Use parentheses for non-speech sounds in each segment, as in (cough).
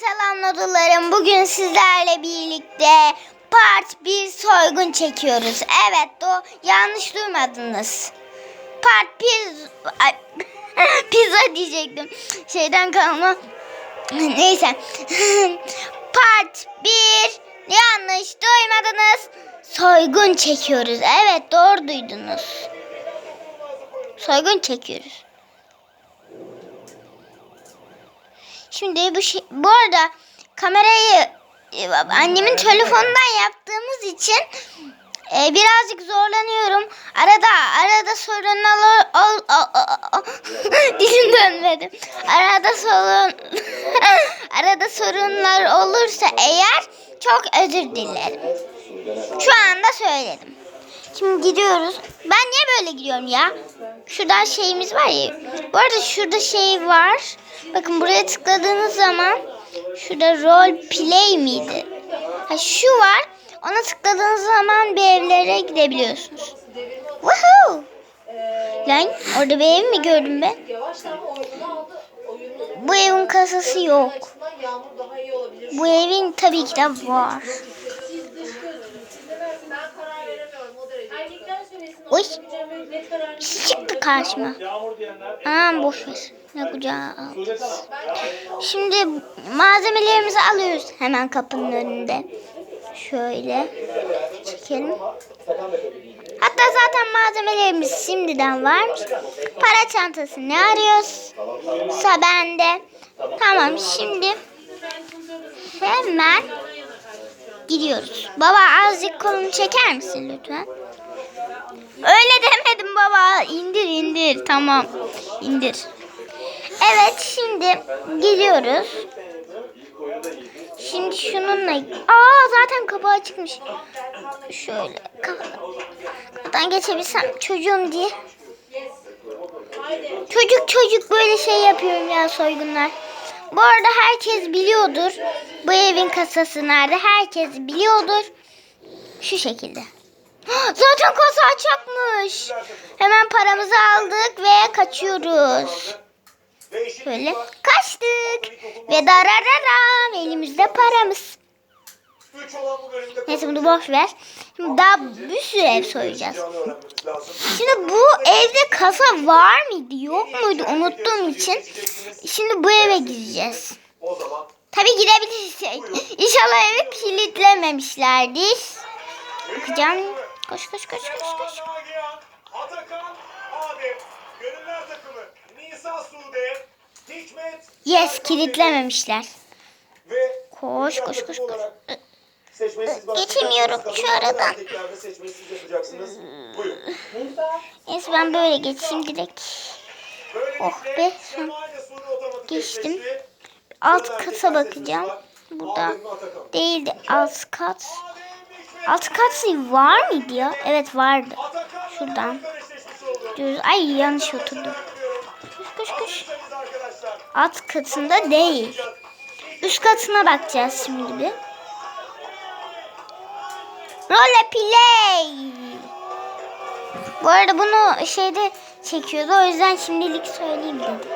selam nodularım. Bugün sizlerle birlikte part 1 soygun çekiyoruz. Evet do yanlış duymadınız. Part 1 Ay, (laughs) pizza diyecektim. Şeyden kalma. Neyse. (laughs) part 1 yanlış duymadınız. Soygun çekiyoruz. Evet doğru duydunuz. Soygun çekiyoruz. Şimdi bu şey, bu arada kamerayı e, annemin telefonundan yaptığımız için e, birazcık zorlanıyorum. Arada arada sorunlar ol, ol, ol, ol- (laughs) dilim dönmedi. Arada sorun (laughs) arada sorunlar olursa eğer çok özür dilerim. Şu anda söyledim. Şimdi gidiyoruz. Ben niye böyle gidiyorum ya? Şurada şeyimiz var ya. Bu arada şurada şey var. Bakın buraya tıkladığınız zaman şurada role play miydi? Ha şu var. Ona tıkladığınız zaman bir evlere gidebiliyorsunuz. Woohoo! Lan orada bir ev mi gördüm ben? Bu evin kasası yok. Bu evin tabii ki de var. Oy. Çıktı karşıma. Aman boş ver. Ne kucağa alacağız. Şimdi malzemelerimizi alıyoruz hemen kapının önünde. Şöyle çekelim. Hatta zaten malzemelerimiz şimdiden varmış. Para çantası ne arıyoruz? Sa bende. Tamam şimdi hemen gidiyoruz. Baba azıcık kolumu çeker misin lütfen? Öyle demedim baba. İndir indir. Tamam. İndir. Evet şimdi gidiyoruz. Şimdi şununla... Aa zaten kapağı açıkmış. Şöyle kapıdan geçebilsem çocuğum diye. Çocuk çocuk böyle şey yapıyorum ya soygunlar. Bu arada herkes biliyordur. Bu evin kasası nerede? Herkes biliyordur. Şu şekilde. Zaten kasa açıkmış. Hemen paramızı aldık ve kaçıyoruz. Böyle kaçtık. Ve darararam elimizde paramız. Neyse bunu boş ver. Şimdi daha bir sürü ev soyacağız. Şimdi bu evde kasa var mıydı yok muydu unuttuğum için. Şimdi bu eve gireceğiz. Tabii girebilirsek. İnşallah evi kilitlememişlerdir. Bakacağım. Koş koş koş koş koş. Atakan Adem, Gönüller takımı Nisa Sude, Hikmet Yes kilitlememişler. ve Koş koş koş koş. Geçemiyorum şu aradan. Erkeklerde seçmeyi siz yapacaksınız. Buyurun. Neyse ben böyle geçeyim direkt. Oh be, Geçtim. Alt kata bakacağım. Burada değildi alt kat. Alt kat var mıydı ya? Evet vardı. Şuradan. Diyoruz. Ay yanlış oturdum. Koş koş koş. Alt katında değil. Üst katına bakacağız şimdi bir. Role play. Bu arada bunu şeyde çekiyordu. O yüzden şimdilik söyleyeyim dedim.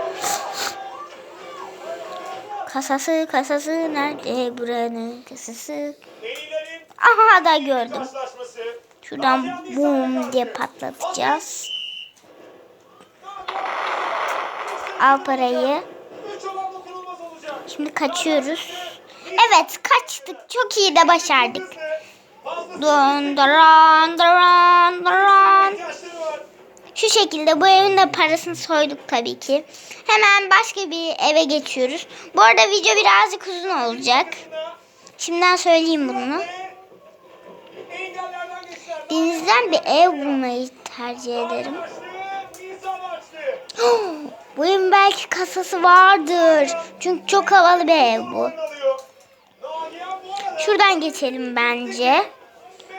Kasası kasası nerede buranın kasası? Aha da gördüm. Şuradan boom diye patlatacağız. Al parayı. Şimdi kaçıyoruz. Evet kaçtık. Çok iyi de başardık. Duran duran. ihtiyaçları var. Şu şekilde bu evin de parasını soyduk tabii ki. Hemen başka bir eve geçiyoruz. Bu arada video birazcık uzun olacak. Şimdiden söyleyeyim bunu denizden bir ev bulmayı tercih ederim. (gasps) bu evin belki kasası vardır. Çünkü çok havalı bir ev bu. Şuradan geçelim bence.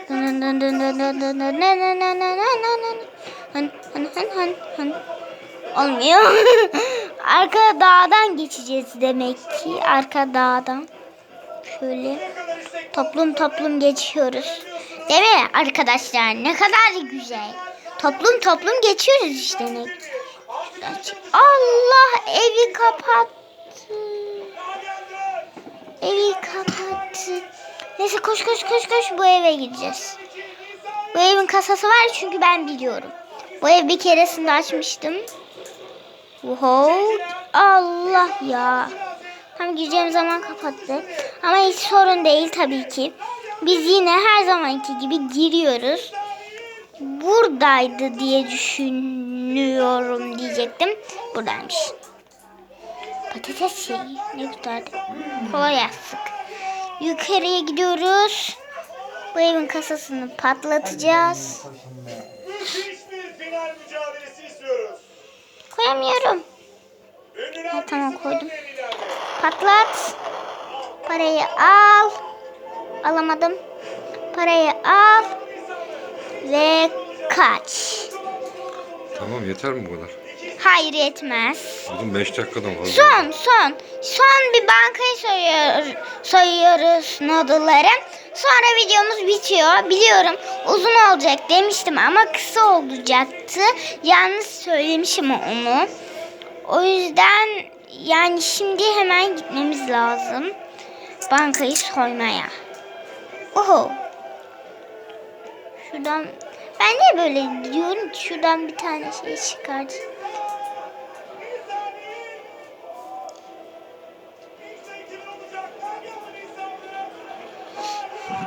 (laughs) Olmuyor. (laughs) Arka dağdan geçeceğiz demek ki. Arka dağdan. Şöyle toplum toplum geçiyoruz. Değil mi arkadaşlar? Ne kadar güzel. Toplum toplum geçiyoruz işte. Ne? Allah evi kapattı. Dön. kapattı. Neyse koş koş koş koş bu eve gideceğiz. Bu evin kasası var çünkü ben biliyorum. Bu ev bir keresinde açmıştım. Wow. Allah ya. Tam gireceğim zaman kapattı. Ama hiç sorun değil tabii ki. Biz yine her zamanki gibi giriyoruz. Buradaydı diye düşünüyorum diyecektim. Buradaymış. Patates şeyi ne güzeldi. Kolay yazdık. Yukarıya gidiyoruz. Bu evin kasasını patlatacağız. Koyamıyorum. Ha, tamam, koydum. Patlat. Parayı al. Alamadım. Parayı al. Ve kaç. Tamam yeter mi bu kadar? Hayır yetmez. Oğlum 5 dakikadan fazla. Son son. Son bir bankayı soyuyor, soyuyoruz noodle'ları. Sonra videomuz bitiyor. Biliyorum uzun olacak demiştim ama kısa olacaktı. Yanlış söylemişim onu. O yüzden yani şimdi hemen gitmemiz lazım. Bankayı soymaya. Oho. Şuradan ben niye böyle gidiyorum ki? Şuradan bir tane şey çıkardı.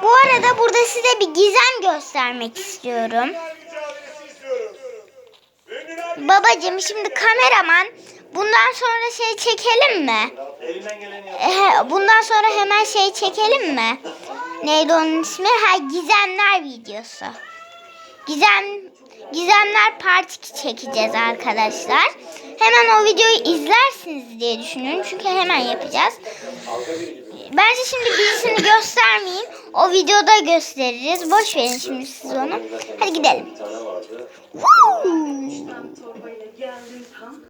Bu arada burada size bir gizem göstermek istiyorum. Babacım şimdi kameraman bundan sonra şey çekelim mi? bundan sonra hemen şey çekelim mi? Neydi onun ismi? Ha gizemler videosu. Gizem Gizemler Part 2 çekeceğiz arkadaşlar. Hemen o videoyu izlersiniz diye düşünüyorum. Çünkü hemen yapacağız. Bence şimdi birisini göstermeyeyim. O videoda gösteririz. Boş verin şimdi siz onu. Hadi gidelim. Woo!